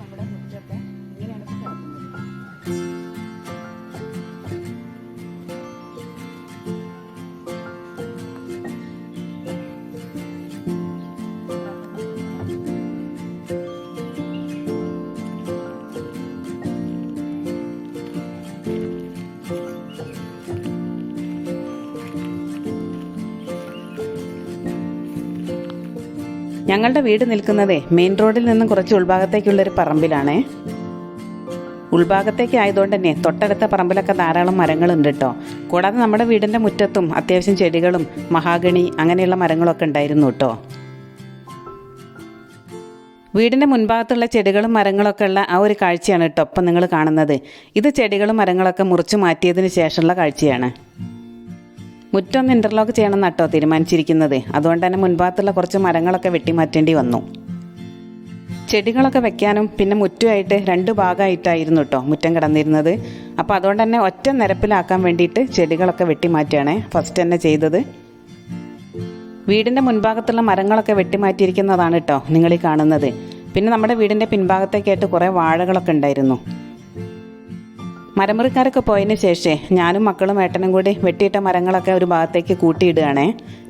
നമ്മുടെ മുറ്റത്തെ ഞങ്ങളുടെ വീട് നിൽക്കുന്നതേ മെയിൻ റോഡിൽ നിന്നും കുറച്ച് ഉൾഭാഗത്തേക്കുള്ളൊരു പറമ്പിലാണേ. ഉൾഭാഗത്തേക്ക് ആയതുകൊണ്ട് തന്നെ തൊട്ടടുത്ത പറമ്പിലൊക്കെ ധാരാളം മരങ്ങളുണ്ട് കേട്ടോ. കൂടാതെ നമ്മുടെ വീടിന്റെ മുറ്റത്തും അത്യാവശ്യം ചെടികളും മഹാഗണി അങ്ങനെയുള്ള മരങ്ങളൊക്കെ ഉണ്ടായിരുന്നു കേട്ടോ. വീടിന്റെ മുൻഭാഗത്തുള്ള ചെടികളും മരങ്ങളൊക്കെ ഉള്ള ആ ഒരു കാഴ്ചയാണ് കേട്ടോ ഇപ്പം നിങ്ങൾ കാണുന്നത്. ഇത് ചെടികളും മരങ്ങളൊക്കെ മുറിച്ച് മാറ്റിയതിന് ശേഷമുള്ള കാഴ്ചയാണ്. മുറ്റൊന്ന് ഇന്റർലോക്ക് ചെയ്യണം നട്ടോ തീരുമാനിച്ചിരിക്കുന്നത്. അതുകൊണ്ട് തന്നെ മുൻഭാഗത്തുള്ള കുറച്ച് മരങ്ങളൊക്കെ വെട്ടിമാറ്റേണ്ടി വന്നു. ചെടികളൊക്കെ വെക്കാനും പിന്നെ മുറ്റുമായിട്ട് രണ്ട് ഭാഗമായിട്ടായിരുന്നു കേട്ടോ മുറ്റം കിടന്നിരുന്നത്. അപ്പോൾ അതുകൊണ്ട് തന്നെ ഒറ്റ നിരപ്പിലാക്കാൻ വേണ്ടിയിട്ട് ചെടികളൊക്കെ വെട്ടിമാറ്റുകയാണേ ഫസ്റ്റ് തന്നെ ചെയ്തത്. വീടിന്റെ മുൻഭാഗത്തുള്ള മരങ്ങളൊക്കെ വെട്ടിമാറ്റിയിരിക്കുന്നതാണ് കേട്ടോ നിങ്ങൾ ഈ കാണുന്നത്. പിന്നെ നമ്മുടെ വീടിന്റെ പിൻഭാഗത്തേക്കായിട്ട് കുറേ വാഴകളൊക്കെ ഉണ്ടായിരുന്നു. മരമുറിക്കാരൊക്കെ പോയതിന് ശേഷം ഞാനും മക്കളും ഏട്ടനും കൂടി വെട്ടിയിട്ട മരങ്ങളൊക്കെ ഒരു ഭാഗത്തേക്ക് കൂട്ടിയിടുകയാണേ.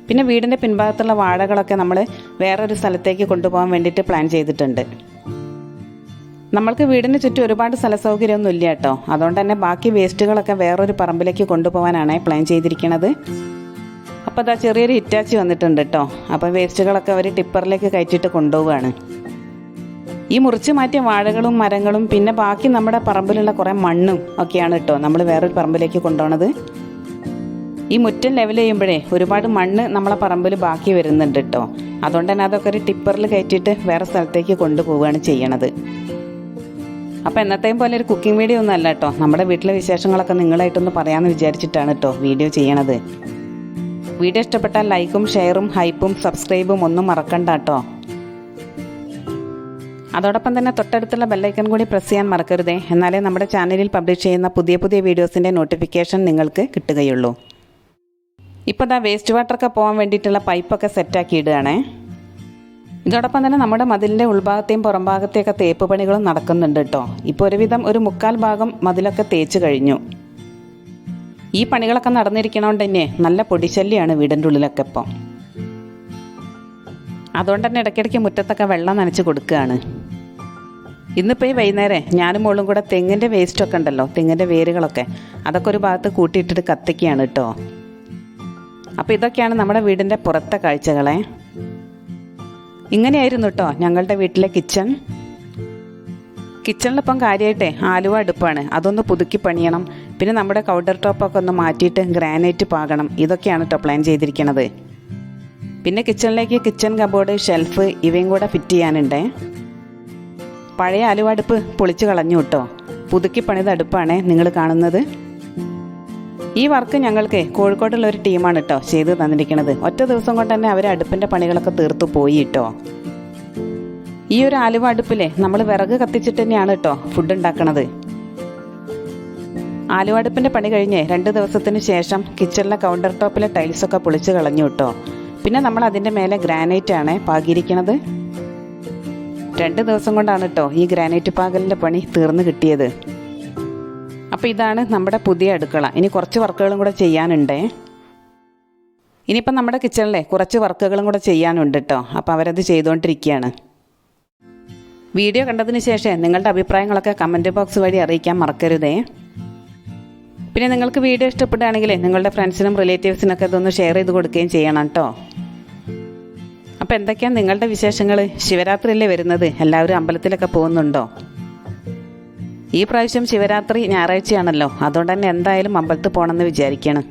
പിന്നെ വീടിന്റെ പിൻഭാഗത്തുള്ള വാഴകളൊക്കെ നമ്മൾ വേറൊരു സ്ഥലത്തേക്ക് കൊണ്ടുപോകാൻ വേണ്ടിയിട്ട് പ്ലാൻ ചെയ്തിട്ടുണ്ട്. നമ്മൾക്ക് വീടിന് ചുറ്റും ഒരുപാട് സ്ഥല സൗകര്യമൊന്നും ഇല്ല കേട്ടോ. അതുകൊണ്ട് തന്നെ ബാക്കി വേസ്റ്റുകളൊക്കെ വേറൊരു പറമ്പിലേക്ക് കൊണ്ടുപോകാനാണ് പ്ലാൻ ചെയ്തിരിക്കുന്നത് അപ്പോൾ അതാ ചെറിയൊരു ഹിറ്റാച്ചി വന്നിട്ടുണ്ട് കേട്ടോ. അപ്പോൾ വേസ്റ്റുകളൊക്കെ അവർ ടിപ്പറിലേക്ക് കയറ്റിയിട്ട് കൊണ്ടുപോവുകയാണ്. ഈ മുറിച്ച് മാറ്റിയ വാഴകളും മരങ്ങളും പിന്നെ ബാക്കി നമ്മുടെ പറമ്പിലുള്ള കുറേ മണ്ണും ഒക്കെയാണ് കേട്ടോ നമ്മൾ വേറൊരു പറമ്പിലേക്ക് കൊണ്ടുപോണത്. ഈ മുറ്റം ലെവൽ ചെയ്യുമ്പോഴേ ഒരുപാട് മണ്ണ് നമ്മളെ പറമ്പിൽ ബാക്കി വരുന്നുണ്ട് കേട്ടോ അതുകൊണ്ട് തന്നെ അതൊക്കെ ഒരു ടിപ്പറിൽ കയറ്റിയിട്ട് വേറെ സ്ഥലത്തേക്ക് കൊണ്ടുപോവുകയാണ് ചെയ്യണത്. അപ്പോൾ എന്നത്തെയും പോലെ ഒരു കുക്കിംഗ് വീഡിയോ ഒന്നും അല്ല കേട്ടോ നമ്മുടെ വീട്ടിലെ വിശേഷങ്ങളൊക്കെ നിങ്ങളായിട്ടൊന്ന് പറയാമെന്ന് വിചാരിച്ചിട്ടാണ് കേട്ടോ വീഡിയോ ചെയ്യണത്. വീഡിയോ ഇഷ്ടപ്പെട്ടാൽ ലൈക്കും ഷെയറും ഹൈപ്പും സബ്സ്ക്രൈബും ഒന്നും മറക്കണ്ട കേട്ടോ അതോടൊപ്പം തന്നെ തൊട്ടടുത്തുള്ള ബെല്ലൈക്കൺ കൂടി പ്രസ് ചെയ്യാൻ മറക്കരുതേ. എന്നാലേ നമ്മുടെ ചാനലിൽ പബ്ലിഷ് ചെയ്യുന്ന പുതിയ പുതിയ വീഡിയോസിന്റെ നോട്ടിഫിക്കേഷൻ നിങ്ങൾക്ക് കിട്ടുകയുള്ളൂ. ഇപ്പോൾ ദാ വേസ്റ്റ് വാട്ടറൊക്കെ പോകാൻ വേണ്ടിയിട്ടുള്ള പൈപ്പൊക്കെ സെറ്റാക്കി ഇടുകയാണേ. ഇതോടൊപ്പം തന്നെ നമ്മുടെ മതിലിന്റെ ഉൾഭാഗത്തെയും പുറംഭാഗത്തെയൊക്കെ തേപ്പ് പണികളും നടക്കുന്നുണ്ട് കേട്ടോ. ഇപ്പോൾ ഒരുവിധം ഒരു മുക്കാൽ ഭാഗം മതിലൊക്കെ തേച്ച് കഴിഞ്ഞു. ഈ പണികളൊക്കെ നടന്നിരിക്കണോണ്ട് തന്നെ നല്ല പൊടിശല്യമാണ് വീടിന്റെ ഉള്ളിലൊക്കെ ഇപ്പം. അതുകൊണ്ട് തന്നെ ഇടയ്ക്കിടയ്ക്ക് മുറ്റത്തൊക്കെ വെള്ളം നനച്ച് കൊടുക്കുകയാണ്. ഇന്നിപ്പോൾ ഈ വൈകുന്നേരം ഞാനും മോളും കൂടെ തെങ്ങിന്റെ വേസ്റ്റൊക്കെ ഉണ്ടല്ലോ തെങ്ങിന്റെ വേരുകളൊക്കെ അതൊക്കെ ഒരു ഭാഗത്ത് കൂട്ടിയിട്ടിട്ട് കത്തിക്കുകയാണ് കേട്ടോ അപ്പോൾ ഇതൊക്കെയാണ് നമ്മുടെ വീടിന്റെ പുറത്തെ കാഴ്ചകളെ. ഇങ്ങനെയായിരുന്നു കേട്ടോ ഞങ്ങളുടെ വീട്ടിലെ കിച്ചൺ കിച്ചണിലിപ്പം കാര്യമായിട്ടേ ആലുവ അടുപ്പാണ് അതൊന്ന് പുതുക്കി പണിയണം പിന്നെ നമ്മുടെ കൗണ്ടർ ടോപ്പൊക്കെ ഒന്ന് മാറ്റിയിട്ട് ഗ്രാനൈറ്റ് പാകണം ഇതൊക്കെയാണ് കേട്ടോ പ്ലാൻ ചെയ്തിരിക്കണത്. പിന്നെ കിച്ചണിലേക്ക് കിച്ചൺ കബോർഡ് ഷെൽഫ് ഇവയും കൂടെ ഫിറ്റ് ചെയ്യാനുണ്ട്. പഴയ അലുവടുപ്പ് പൊളിച്ചു കളഞ്ഞു കേട്ടോ. പുതുക്കി പണിത അടുപ്പാണ് നിങ്ങൾ കാണുന്നത്. ഈ വർക്ക് ഞങ്ങൾക്ക് കോഴിക്കോടുള്ള ഒരു ടീമാണ് കേട്ടോ ചെയ്ത് തന്നിരിക്കുന്നത് ഒറ്റ ദിവസം കൊണ്ട് തന്നെ അവർ അടുപ്പിന്റെ പണികളൊക്കെ തീർത്തു പോയി കേട്ടോ. ഈ ഒരു ആലുവ അടുപ്പിലെ നമ്മൾ വിറക് കത്തിച്ചിട്ട് തന്നെയാണ് കേട്ടോ ഫുഡ് ഉണ്ടാക്കണത്. ആലുവ അടുപ്പിന്റെ പണി കഴിഞ്ഞ് രണ്ട് ദിവസത്തിന് ശേഷം കിച്ചണിലെ കൗണ്ടർ ടോപ്പിലെ ടൈൽസൊക്കെ പൊളിച്ച് കളഞ്ഞു കേട്ടോ. പിന്നെ നമ്മൾ അതിന്റെ മേലെ ഗ്രാനൈറ്റ് ആണ് പാകിയിരിക്കണത്. രണ്ട് ദിവസം കൊണ്ടാണ് കേട്ടോ ഈ ഗ്രാനൈറ്റ് പാകലിന്റെ പണി തീർന്നു കിട്ടിയത്. അപ്പോൾ ഇതാണ് നമ്മുടെ പുതിയ അടുക്കള. ഇനി കുറച്ച് വർക്കുകളും കൂടെ ചെയ്യാനുണ്ടേ. ഇനിയിപ്പം നമ്മുടെ കിച്ചണിലെ കുറച്ച് വർക്കുകളും കൂടെ ചെയ്യാനുണ്ട് കേട്ടോ അപ്പോൾ അവരത് ചെയ്തുകൊണ്ടിരിക്കുകയാണ് വീഡിയോ കണ്ടതിന് ശേഷം നിങ്ങളുടെ അഭിപ്രായങ്ങളൊക്കെ കമന്റ് ബോക്സ് വഴി അറിയിക്കാൻ മറക്കരുതേ. പിന്നെ നിങ്ങൾക്ക് വീഡിയോ ഇഷ്ടപ്പെടുകയാണെങ്കിൽ നിങ്ങളുടെ ഫ്രണ്ട്സിനും റിലേറ്റീവ്സിനൊക്കെ ഇതൊന്ന് ഷെയർ ചെയ്ത് കൊടുക്കുകയും ചെയ്യണം കേട്ടോ അപ്പോൾ എന്തൊക്കെയാണ് നിങ്ങളുടെ വിശേഷങ്ങൾ ശിവരാത്രിയല്ലേ വരുന്നത്? എല്ലാവരും അമ്പലത്തിലൊക്കെ പോകുന്നുണ്ടോ? ഈ പ്രാവശ്യം ശിവരാത്രി ഞായറാഴ്ചയാണല്ലോ. അതുകൊണ്ട് തന്നെ എന്തായാലും അമ്പലത്തിൽ പോകണമെന്ന് വിചാരിക്കണം.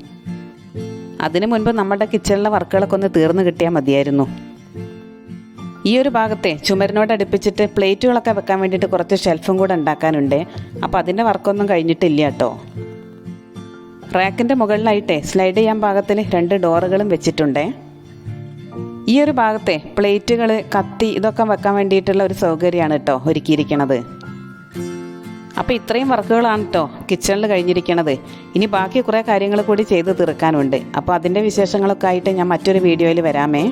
അതിനു മുൻപ് നമ്മുടെ കിച്ചണിലെ വർക്കുകളൊക്കെ ഒന്ന് തീർന്നു കിട്ടിയാൽ മതിയായിരുന്നു. ഈ ഒരു ഭാഗത്തെ ചുമരിനോട് അടുപ്പിച്ചിട്ട് പ്ലേറ്റുകളൊക്കെ വെക്കാൻ വേണ്ടിയിട്ട് കുറച്ച് ഷെൽഫും കൂടെ ഉണ്ടാക്കാനുണ്ട്. അപ്പോൾ അതിന്റെ വർക്കൊന്നും കഴിഞ്ഞിട്ടില്ല കേട്ടോ. റാക്കിന്റെ മുകളിലായിട്ടേ സ്ലൈഡ് ചെയ്യാൻ പാകത്തിൽ രണ്ട് ഡോറുകളും വെച്ചിട്ടുണ്ടേ. ഈ ഒരു ഭാഗത്തെ പ്ലേറ്റുകൾ കത്തി ഇതൊക്കെ വെക്കാൻ വേണ്ടിയിട്ടുള്ള ഒരു സൗകര്യമാണ് കേട്ടോ ഒരുക്കിയിരിക്കണത്. അപ്പോൾ ഇത്രയും വർക്കുകളാണ് കേട്ടോ കിച്ചണിൽ കഴിഞ്ഞിരിക്കണത്. ഇനി ബാക്കി കുറേ കാര്യങ്ങൾ കൂടി ചെയ്ത് തീർക്കാനുണ്ട്. അപ്പോൾ അതിന്റെ വിശേഷങ്ങളൊക്കെ ആയിട്ട് ഞാൻ മറ്റൊരു വീഡിയോയിൽ വരാമേ.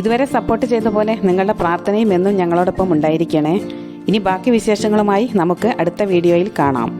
ഇതുവരെ സപ്പോർട്ട് ചെയ്ത പോലെ നിങ്ങളുടെ പ്രാർത്ഥനയും എന്നും ഞങ്ങളോടൊപ്പം ഉണ്ടായിരിക്കണേ. ഇനി ബാക്കി വിശേഷങ്ങളുമായി നമുക്ക് അടുത്ത വീഡിയോയിൽ കാണാം.